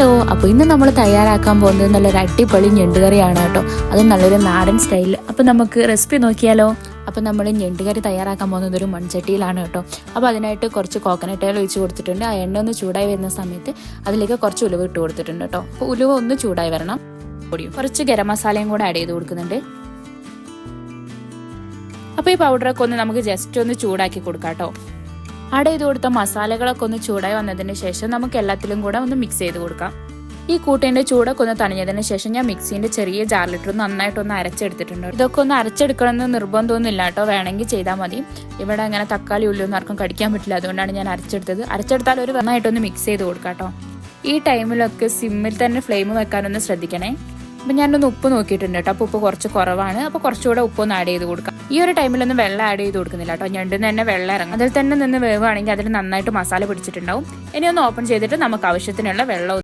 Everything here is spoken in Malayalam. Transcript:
ഹലോ അപ്പോൾ ഇന്ന് നമ്മൾ തയ്യാറാക്കാൻ പോകുന്നത് നല്ലൊരു അടിപൊളി ഞെണ്ടുകറിയാണ് കേട്ടോ. അത് നല്ലൊരു നാടൻ സ്റ്റൈലിൽ അപ്പോൾ നമുക്ക് റെസിപ്പി നോക്കിയാലോ? അപ്പോൾ നമ്മൾ ഞെണ്ടുകറി തയ്യാറാക്കാൻ പോകുന്നത് ഒരു മൺചട്ടിയിലാണ് കേട്ടോ. അപ്പോൾ അതിനായിട്ട് കുറച്ച് കോക്കനട്ട് ഓയിൽ ഒഴിച്ച് കൊടുത്തിട്ടുണ്ട്. ആ എണ്ണ ഒന്ന് ചൂടായി വരുന്ന സമയത്ത് അതിലേക്ക് കുറച്ച് ഉലുവ ഇട്ട് കൊടുത്തിട്ടുണ്ട് കേട്ടോ. അപ്പോൾ ഉലുവ ഒന്ന് ചൂടായി വരണം. പൊടിയും. കുറച്ച് ഗരം മസാലയും കൂടെ ആഡ് ചെയ്ത് കൊടുക്കുന്നുണ്ട്. അപ്പോൾ ഈ പൗഡറൊക്കെ ഒന്ന് നമുക്ക് ജസ്റ്റ് ഒന്ന് ചൂടാക്കി കൊടുക്കാം കേട്ടോ. ആഡ് ചെയ്ത് കൊടുത്ത മസാലകളൊക്കെ ഒന്ന് ചൂടായി വന്നതിന് ശേഷം നമുക്ക് എല്ലാത്തിലും കൂടെ ഒന്ന് മിക്സ് ചെയ്ത് കൊടുക്കാം. ഈ കൂട്ടേന്റെ ചൂടൊക്കെ ഒന്ന് തണിഞ്ഞതിന് ശേഷം ഞാൻ മിക്സിന്റെ ചെറിയ ജാറിലിട്ട് നന്നായിട്ടൊന്ന് അരച്ചെടുത്തിട്ടുണ്ട് ഇതൊക്കെ ഒന്ന് അരച്ചെടുക്കണമെന്ന് നിർബന്ധമൊന്നുമില്ല കേട്ടോ. വേണമെങ്കിൽ ചെയ്താൽ മതി. ഇവിടെ അങ്ങനെ തക്കാളി ഉള്ളിയൊന്നും ആർക്കും കടിക്കാൻ പറ്റില്ല. അതുകൊണ്ടാണ് ഞാൻ അരച്ചെടുത്തത്. അരച്ചെടുത്താൽ ഒരു നന്നായിട്ടൊന്ന് മിക്സ് ചെയ്ത് കൊടുക്കാം കേട്ടോ. ഈ ടൈമിലൊക്കെ സിമ്മിൽ തന്നെ ഫ്ലെയിം വെക്കാനൊന്ന് ശ്രദ്ധിക്കണേ. അപ്പം ഞാനൊന്ന് ഉപ്പ് നോക്കിയിട്ടുണ്ട് കേട്ടോ. അപ്പോൾ ഉപ്പ് കുറച്ച് കുറവാണ്. അപ്പോൾ കുറച്ചുകൂടെ ഉപ്പൊന്ന് ആഡ് ചെയ്ത് കൊടുക്കാം. ഈ ഒരു ടൈമിലൊന്നും വെള്ളം ആഡ് ചെയ്ത് കൊടുക്കുന്നില്ല കേട്ടോ. ഞണ്ടിൽ തന്നെ വെള്ളം ഇറങ്ങും. അതിൽ തന്നെ നിന്ന് വേവുകയാണെങ്കിൽ അതിൽ നന്നായിട്ട് മസാല പിടിച്ചിട്ടുണ്ടാവും. ഇനി ഒന്ന് ഓപ്പൺ ചെയ്തിട്ട് നമുക്ക് ആവശ്യത്തിനുള്ള വെള്ളം